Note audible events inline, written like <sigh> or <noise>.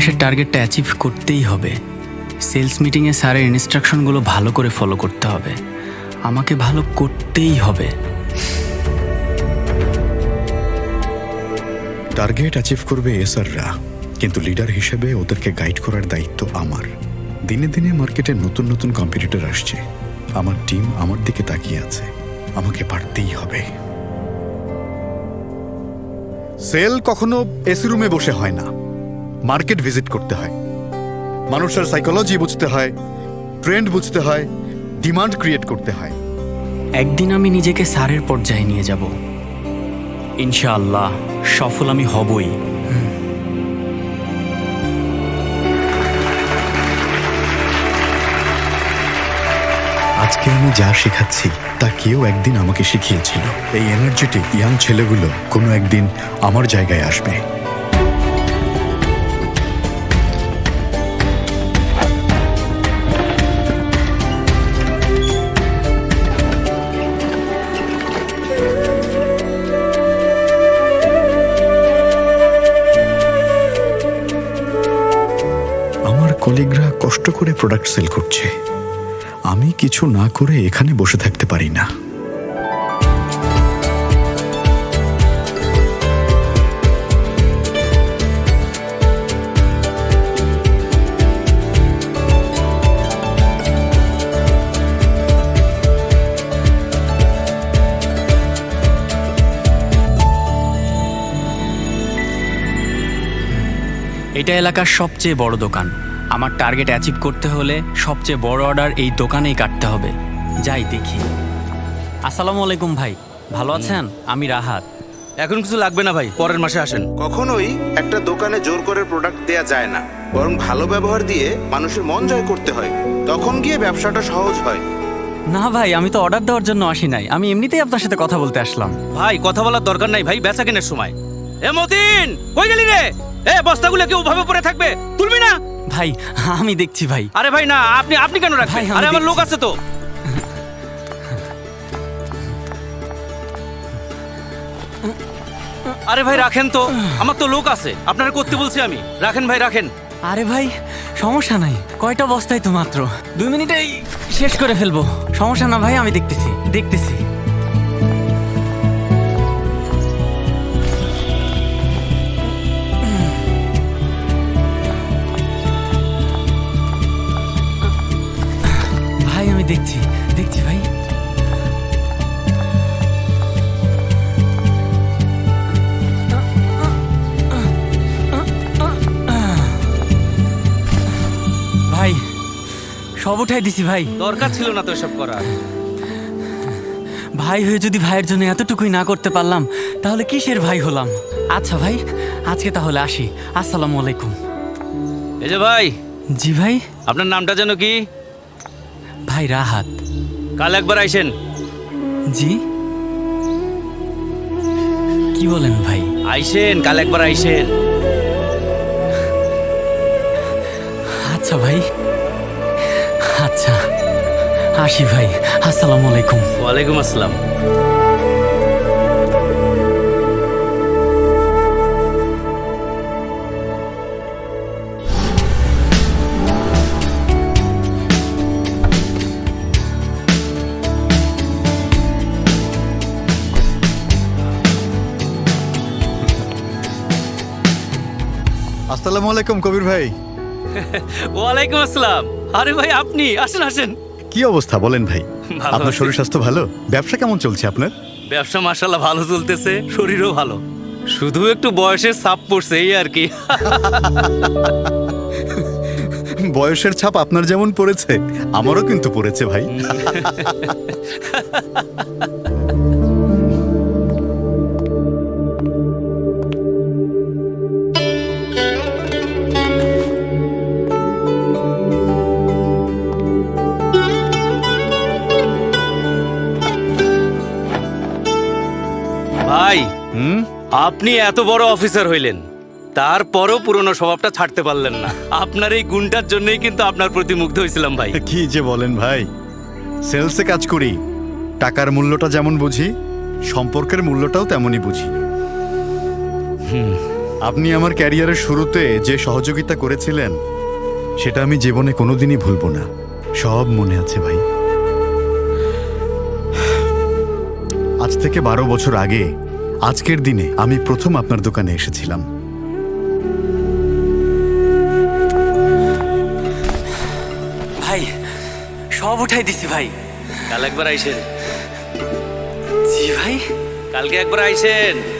টার্গেটটা অ্যাচিভ করতেই হবে। সেলস মিটিংয়ে স্যারের ইনস্ট্রাকশনগুলো ভালো করে ফলো করতে হবে। আমাকে ভালো করতেই হবে। টার্গেট অ্যাচিভ করবে এসআররা কিন্তু লিডার হিসেবে ওদেরকে গাইড করার দায়িত্ব আমার। দিনে দিনে মার্কেটে নতুন নতুন কম্পিটিটর আসছে। আমার টিম আমার দিকে তাকিয়ে আছে। আমাকে পারতেই হবে। সেল কখনো এসি রুমে বসে হয় না। মার্কেট ভিজিট করতে হয়। মানুষের সাইকোলজি বুঝতে হয় ট্রেন্ড বুঝতে হয় ডিমান্ড ক্রিয়েট করতে হয়। একদিন আমি নিজেকে স্যারের পর্যায়ে নিয়ে যাব। ইনশাআল্লাহ সফল আমি হবই। আজকে আমি যা শেখাচ্ছি তা কেউ একদিন আমাকে শিখিয়েছিল। এই এনার্জেটিক ইয়াং ছেলেগুলো কোনো একদিন আমার জায়গায় আসবে। কলিগরা কষ্ট করে প্রোডাক্ট সেল করছে। আমি কিছু না করে এখানে বসে থাকতে পারি না। এটা এলাকার সবচেয়ে বড় দোকান। আমার টার্গেট অ্যাচিভ করতে হলে সবচেয়ে বড় অর্ডার এই দোকানেই কাটতে হবে। যাই দেখি। আসসালামু আলাইকুম ভাই ভালো আছেন? আমি রাহাত। এখন কিছু লাগবে না ভাই পরের মাসে আসেন। কখনোই একটা দোকানে জোর করে প্রোডাক্ট দেয়া যায় না। বরং ভালো ব্যবহার দিয়ে মানুষের মন জয় করতে হয়। তখন গিয়ে ব্যবসাটা সহজ হয়। না ভাই আমি তো অর্ডার দেওয়ার জন্য আসি নাই। আমি এমনিতেই আপনার সাথে কথা বলতে আসলাম। ভাই কথা বলার দরকার নাই ভাই বেচা কেনার সময়। এ মতিন কই গেলি রে? এ বস্তাগুলো কি ওভাবে পড়ে থাকবে? তুলবি না? ভাই আমি দেখছি ভাই। আরে ভাই না আপনি আপনি কেন রাখবেন? আরে আমার লোক আছে তো। আরে ভাই রাখেন তো। আমার তো লোক আছে। আপনারা করতে বলছি আমি। রাখেন ভাই রাখেন। আরে ভাই সমস্যা নাই। কয়টা বস্তায় তো মাত্র? দুই মিনিটেই শেষ করে ফেলব। সমস্যা না ভাই আমি দেখতেছি। দেখতেছি। দেখছি ভাই। ভাই সব উঠাই দিছি ভাই। দরকার ছিল না তো এসব করার ভাই হয়ে যদি ভাইয়ের জন্য এতটুকুই না করতে পারলাম তাহলে কিসের ভাই হলাম? আচ্ছা ভাই আজকে তাহলে আসি। আসসালামু আলাইকুম। এই যে ভাই জি ভাই। আপনার নামটা যেন কি? ভাই রাহাত। কাল একবার আইসেন। জি? কি বলেন ভাই? আইসেন কাল একবার আইসেন। আচ্ছা ভাই। আচ্ছা। আসি ভাই। আসসালামু আলাইকুম। ওয়ালাইকুম আসসালাম। আসসালামু আলাইকুম কবির ভাই। <laughs> ওয়ালাইকুম আসসালাম। আরে ভাই আপনি? আসেন আসেন। কি অবস্থা বলেন ভাই? ভালো আপনার আছি। শরীর স্বাস্থ্য ভালো? ব্যবসা কেমন চলছে আপনার? ব্যবসা মাসাল্লাহ ভালো চলতেছে শরীরও ভালো। শুধু একটু বয়সের ছাপ পড়ছে এই আর কি। <laughs> বয়সের ছাপ আপনার যেমন পড়েছে আমারও কিন্তু পড়েছে ভাই। <laughs> আপনি এত বড় অফিসার হইলেন। তারপরও পুরনো স্বভাবটা ছাড়তে পারলেন না। আপনার এই গুণটার জন্যই কিন্তু আপনার প্রতি মুগ্ধ হয়েছিলাম ভাই। কি যে বলেন ভাই। সেলসে কাজ করি। টাকার মূল্যটা যেমন বুঝি সম্পর্কের মূল্যটাও তেমনই বুঝি। আপনি আমার ক্যারিয়ারের শুরুতে যে সহযোগিতা করেছিলেন সেটা আমি জীবনে কোনোদিনই ভুলবো না। সব মনে আছে ভাই। আজ থেকে বারো বছর আগে আজকের দিনে আমি প্রথম আপনার দোকানে এসেছিলাম। ভাই সব উঠাই দিছি ভাই। কাল একবার আইসেন। জি ভাই। কালকে একবার আইসেন।